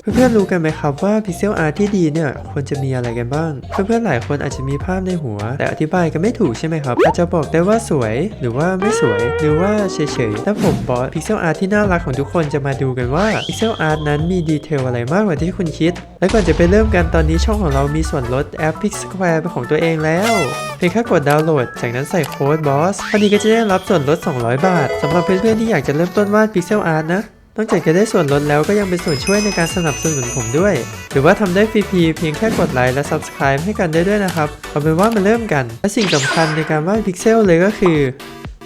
เพื่อนๆรู้กันไหมครับว่าพิกเซลอาร์ที่ดีเนี่ยควรจะมีอะไรกันบ้าง เพื่อนๆหลายคนอาจจะมีภาพในหัว แต่อธิบายกันไม่ถูกใช่ไหมครับ อาจจะบอกได้ว่าสวยหรือว่าไม่สวย หรือว่าเฉยๆแต่ผมบอสพิกเซลอาร์ที่น่ารักของทุกคนจะมาดูกันว่าพิกเซลอาร์นั้นมีดีเทลอะไรมากกว่าที่คุณคิด และก่อนจะไปเริ่มกันตอนนี้ช่องของเรามีส่วนลดแอป Pix Square เป็นของตัวเองแล้วเพียงแค่กดดาวน์โหลด จากนั้นใส่โค้ดบอสวันนี้ก็จะได้รับส่วนลด 200 บาทสำหรับเพื่อนๆที่อยากจะเริ่มต้นวาดพิกเซลอาร์นะ อกจากจะได้ส่วนลดแล้วก็ยังเป็นส่วนช่วยในการสนับสนุนผมด้วย หรือว่าทำได้ฟรีๆเพียงแค่กดไลค์และ Subscribe ให้กันได้ด้วยนะครับเอาเป็นว่ามาเริ่มกัน และสิ่งสำคัญในการวาดพิกเซลเลยก็คือ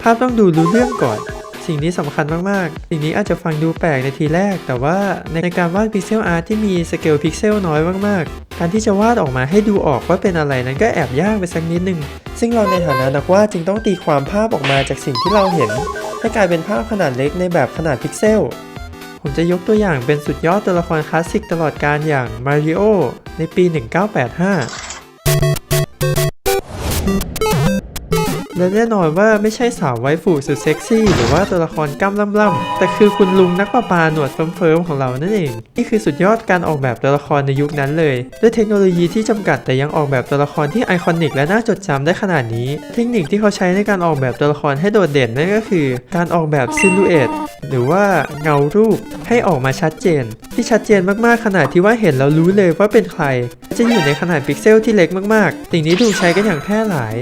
ภาพต้องดูรู้เรื่องก่อน สิ่งนี้สำคัญมากๆ สิ่งนี้อาจจะฟังดูแปลกในทีแรก แต่ว่าในการวาดพิกเซลอาร์ตที่มีสเกลพิกเซลน้อยมากๆ การที่จะวาดออกมาให้ดูออกว่าเป็นอะไรนั้นก็แอบยากไปสักนิดนึงซึ่งเราในฐานะนักวาดจึงต้องตีความภาพออกมาจากสิ่งที่เราเห็นให้กลายเป็นภาพขนาดเล็กในแบบขนาดพิกเซล ผมจะยกตัวอย่างเป็นสุดยอดตัวละครคลาสสิกตลอดการอย่างมาริโอในปี 1985 และแน่นอนว่าไม่ใช่สาวไวฟูสุดเซ็กซี่ หรือว่าตัวละครกล้ามล่ำๆแต่คือคุณลุงนักประปาหนวดเฟิร์มๆของเรานั่นเอง นี่คือสุดยอดการออกแบบตัวละครในยุคนั้นเลย ด้วยเทคโนโลยีที่จำกัดแต่ยังออกแบบตัวละครที่ไอคอนิกและน่าจดจำได้ขนาดนี้ เทคนิคที่เขาใช้ในการออกแบบตัวละครให้โดดเด่นนั่นก็คือ การออกแบบซิลูเอตหรือว่าเงารูปให้ออกมาชัดเจน ที่ชัดเจนมากๆขนาดที่ว่าเห็นแล้วรู้เลยว่าเป็นใคร จะอยู่ในขนาดพิกเซลที่เล็กมากๆสิ่งนี้ถูกใช้กันอย่างแพร่หลาย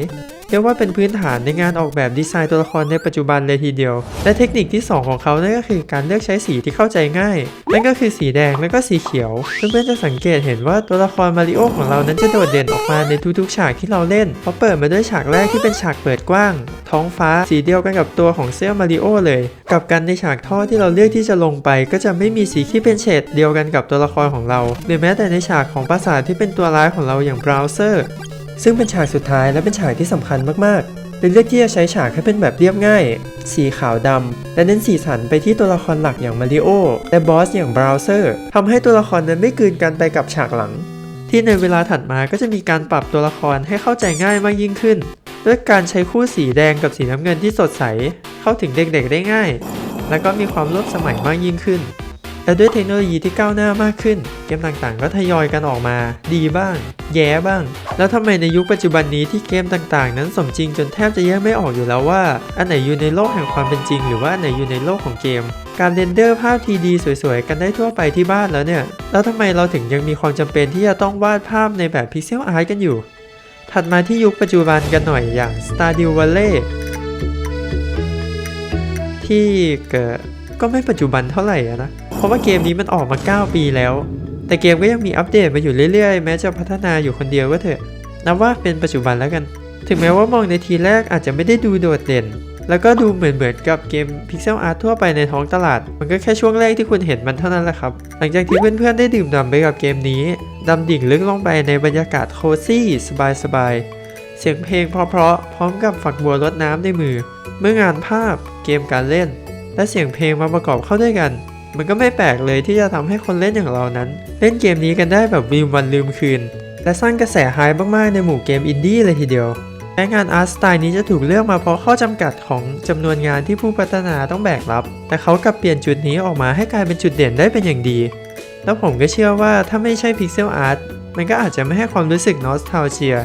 เรียกว่าเป็นพื้นฐานในงานออกแบบดีไซน์ตัวละครในปัจจุบันเลยทีเดียว และเทคนิคที่ 2 ของเขานั่นก็คือการเลือกใช้สีที่เข้าใจง่าย นั่นก็คือสีแดงและก็สีเขียว เพื่อนๆจะสังเกตเห็นว่าตัวละครมาริโอของเรานั้นจะโดดเด่นออกมาในทุกๆ ฉากที่เราเล่น เพราะเปิดมาด้วยฉากแรกที่เป็นฉากเปิดกว้าง ท้องฟ้าสีเดียวกันกับตัวของเสื้อมาริโอเลย กับกันในฉากท่อที่เราเลือกที่จะลงไป ก็จะไม่มีสีที่เป็นเฉดเดียวกันกับตัวละครของเราหรือแม้แต่ในฉากของปราสาทที่เป็นตัวร้ายของเราอย่างบราวเซอร์ ซึ่งเป็นฉากสุดท้ายและเป็นฉากที่สำคัญมากๆเลยเลือกที่จะใช้ฉากให้เป็นแบบเรียบง่าย สีขาวดำและเน้นสีสันไปที่ตัวละครหลักอย่างมาริโอและบอสอย่างบราวเซอร์ทำให้ตัวละครนั้นไม่กลืนกันไปกับฉากหลัง ที่ในเวลาถัดมาก็จะมีการปรับตัวละครให้เข้าใจง่ายมากยิ่งขึ้นด้วยการใช้คู่สีแดงกับสีน้ำเงินที่สดใส เข้าถึงเด็กๆได้ง่าย และก็มีความร่วมสมัยมากยิ่งขึ้น และด้วยเทคโนโลยีที่ก้าวหน้ามากขึ้น เกมต่างๆ ก็ทยอยกันออกมา ดีบ้าง แย่บ้าง แล้วทำไมในยุคปัจจุบันนี้ที่เกมต่างๆ นั้นสมจริงจนแทบจะแยกไม่ออกอยู่แล้วว่า อันไหนอยู่ในโลกแห่งความเป็นจริง หรือว่าอันไหนอยู่ในโลกของเกม การเรนเดอร์ภาพทีดีสวยๆ กันได้ทั่วไปที่บ้านแล้วเนี่ย แล้วทำไมเราถึงยังมีความจำเป็นที่จะต้องวาดภาพในแบบพิกเซลอาร์ตกันอยู่ ถัดมาที่ยุคปัจจุบันกันหน่อยอย่าง Stardew Valley ที่เกิดก็ไม่ปัจจุบันเท่าไหร่นะ ราะว่าเกมนี้มันออกมา 9 ปีแล้ว แต่เกมก็ยังมีอัปเดตมาอยู่เรื่อยๆ แม้จะพัฒนาอยู่คนเดียวก็เถอะ นับว่าเป็นปัจจุบันแล้วกัน ถึงแม้ว่ามองในทีแรกอาจจะไม่ได้ดูโดดเด่น แล้วก็ดูเหมือนเหมือนกับเกมพิกเซลอาร์ตทั่วไปในท้องตลาด มันก็แค่ช่วงแรกที่คุณเห็นมันเท่านั้นแหละครับ หลังจากที่เพื่อนๆได้ดื่มด่ำไปกับเกมนี้ดำดิ่งลึกลงไปในบรรยากาศโคซี่สบายๆเสียงเพลงเพราะๆพร้อมกับฝักบัวรดน้ำในมือ เมื่องานภาพ เกมการเล่น และเสียงเพลงมาประกอบเข้าด้วยกัน มันก็ไม่แปลกเลยที่จะทำให้คนเล่นอย่างเรานั้น เล่นเกมนี้กันได้แบบลืมวันลืมคืน และสร้างกระแสไฮมากๆในหมู่เกมอินดี้เลยทีเดียวแม้งานอาร์ตสไตล์นี้จะถูกเลือกมาเพราะข้อจำกัดของจำนวนงานที่ผู้พัฒนาต้องแบกรับ แต่เขากลับเปลี่ยนจุดนี้ออกมาให้กลายเป็นจุดเด่นได้เป็นอย่างดี แล้วผมก็เชื่อว่าถ้าไม่ใช่พิกเซลอาร์ตมันก็อาจจะไม่ให้ความรู้สึกนอสทาเชีย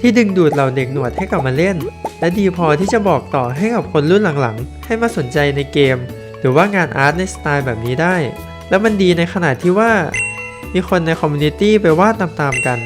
ที่ดึงดูดเหล่าเด็กหนวดให้กลับมาเล่น และดีพอที่จะบอกต่อให้กับคนรุ่นหลังๆ ให้มาสนใจในเกม หรือว่างานอาร์ตในสไตล์แบบนี้ได้ แล้วมันดีในขนาดที่ว่า มีคนในคอมมูนิตี้ไปวาดตามๆกัน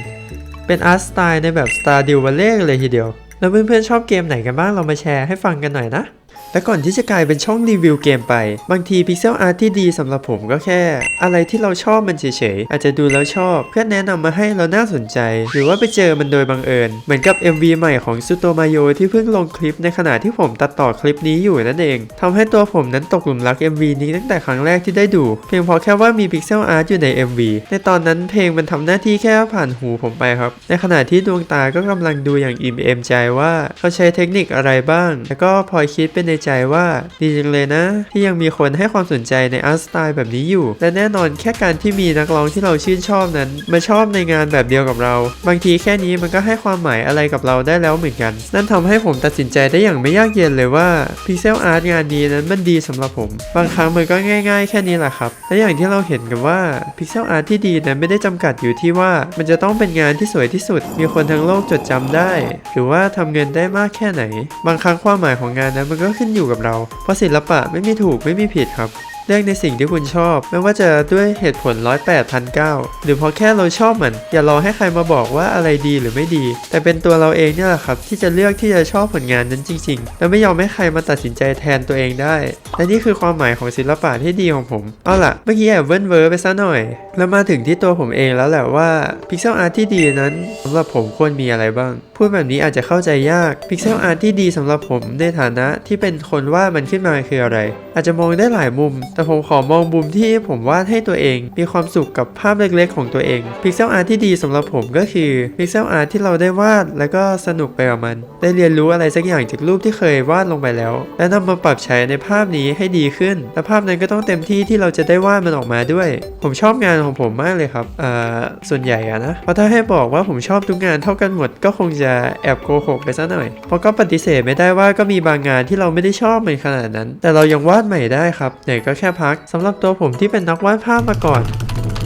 เป็นอาร์ตสไตล์ในแบบ Stardew Valley เลยทีเดียว แล้วเพื่อนๆชอบเกมไหนกันบ้างเรามาแชร์ให้ฟังกันหน่อยนะ และก่อนที่จะกลายเป็นช่องรีวิวเกมไป บางทีพิกเซลอาร์ตที่ดีสำหรับผมก็แค่ อะไรที่เราชอบมันเฉยๆ อาจจะดูแล้วชอบ เพื่อนแนะนำมาให้เราน่าสนใจ หรือว่าไปเจอมันโดยบังเอิญ เหมือนกับ MV ใหม่ของซูโตมาโยที่เพิ่งลงคลิปในขณะที่ผมตัดต่อคลิปนี้อยู่นั่นเองทำให้ตัวผมนั้นตกหลุมรัก MV นี้ตั้งแต่ครั้งแรกที่ได้ดู เพียงเพราะแค่ว่ามีพิกเซลอาร์ตอยู่ใน MV ในตอนนั้นเพลงมันทำหน้าที่แค่ผ่านหูผมไปครับ ในขณะที่ดวงตาก็กำลังดูอย่างอิ่มเอมใจว่าเขาใช้เทคนิคอะไรบ้าง แล้วก็พลอยคิดไปในใจว่าดีจังเลยนะ ที่ยังมีคนให้ความสนใจในอาร์ตสไตล์แบบนี้อยู่ และแน่นอนแค่การที่มีนักร้องที่เราชื่นชอบนั้น มาชอบในงานแบบเดียวกับเรา บางทีแค่นี้มันก็ให้ความหมายอะไรกับเราได้แล้วเหมือนกัน นั่นทำให้ผมตัดสินใจได้อย่างไม่ยากเย็นเลยว่าพิกเซลอาร์ตงานนี้นั้นมันดีสำหรับผม บางครั้งมันก็ง่าย ๆ แค่นี้แหละครับและอย่างที่เราเห็นกันว่าพิกเซลอาร์ตที่ดีนั้นไม่ได้จำกัดอยู่ที่ว่ามันจะต้องเป็นงานที่สวยที่สุด มีคนทั้งโลกจดจำได้ หรือว่าทำเงินได้มากแค่ไหน บางครั้งความหมายของงานนั้นมันก็ขึ้นอยู่กับเรา เพราะศิลปะไม่มีถูกไม่มีผิดครับ เลือกในสิ่งที่คุณชอบ ไม่ว่าจะด้วยเหตุผลร้อยแปดพันเก้าหรือเพราะแค่เราชอบมัน อย่ารอให้ใครมาบอกว่าอะไรดีหรือไม่ดี แต่เป็นตัวเราเองเนี่ยแหละครับ ที่จะเลือกที่จะชอบผลงานนั้นจริง ๆ และไม่ยอมให้ใครมาตัดสินใจแทนตัวเองได้ และนี่คือความหมายของศิลปะที่ดีของผม เอาล่ะ เมื่อกี้แอบเวิ้นเวอร์ไปซะหน่อย แล้วมาถึงที่ตัวผมเองแล้วแหละว่าพิกเซลอาร์ตที่ดีนั้นสำหรับผมควรมีอะไรบ้าง พูดแบบนี้อาจจะเข้าใจยากพิกเซลอาร์ตที่ดีสำหรับผมในฐานะที่เป็นคนวาดมันขึ้นมาคืออะไร อาจจะมองได้หลายมุมแต่ผมขอมองมุมที่ผมวาดให้ตัวเอง มีความสุขกับภาพเล็กๆ ของตัวเองพิกเซลอาร์ที่ดีสำหรับผมก็คือพิกเซลอาร์ที่เราได้วาดแล้วก็สนุกไปกับมัน ได้เรียนรู้อะไรสักอย่างจากรูปที่เคยวาดลงไปแล้ว และนำมาปรับใช้ในภาพนี้ให้ดีขึ้น และภาพนั้นก็ต้องเต็มที่ที่เราจะได้วาดมันออกมาด้วย ผมชอบงานของผมมากเลยครับเอ่อส่วนใหญ่อะนะเพราะถ้าให้บอกว่าผมชอบทุกงานเท่ากันหมดก็คงจะแอบโกหกไปซะหน่อย เพราะก็ปฏิเสธไม่ได้ว่าก็มีบางงานที่เราไม่ได้ชอบมันขนาดนั้น แต่เรายังวาดใหม่ได้ครับไหนก็แค่พักสำหรับตัวผมที่เป็นนักวาดภาพมาก่อน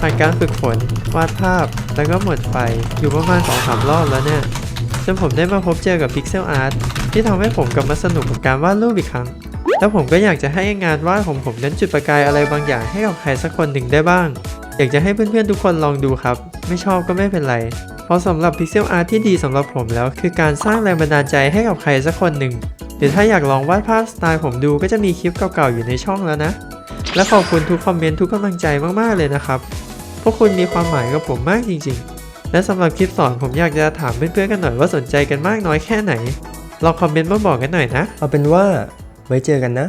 ผ่านการฝึกฝนวาดภาพ แล้วก็หมดไฟอยู่ประมาณ2-3รอบแล้วเนี่ยจนผมได้มาพบเจอกับพิกเซลอาร์ตที่ทำให้ผมกลับมาสนุกกับการวาดรูปอีกครั้ง แล้วผมก็อยากจะให้งานวาดของผมนั้นจุดประกายอะไรบางอย่างให้กับใครสักคนหนึ่งได้บ้าง อยากจะให้เพื่อนๆทุกคนลองดูครับ ไม่ชอบก็ไม่เป็นไร เพราะสำหรับพิกเซลอาร์ตที่ดีสำหรับผมแล้ว คือการสร้างแรงบันดาลใจให้กับใครสักคนหนึ่งหรือถ้าอยากลองวาดภาพสไตล์ผมดูก็จะมีคลิปเก่าๆอยู่ในช่องแล้วนะ และขอบคุณทุกคอมเมนต์ทุกกำลังใจมากๆเลยนะครับ พวกคุณมีความหมายกับผมมากจริงๆ และสำหรับคลิปสอนผมอยากจะถามเพื่อนๆกันหน่อยว่าสนใจกันมากน้อยแค่ไหนลองคอมเมนต์มาบอกกันหน่อยนะ เอาเป็นว่าไว้เจอกันนะ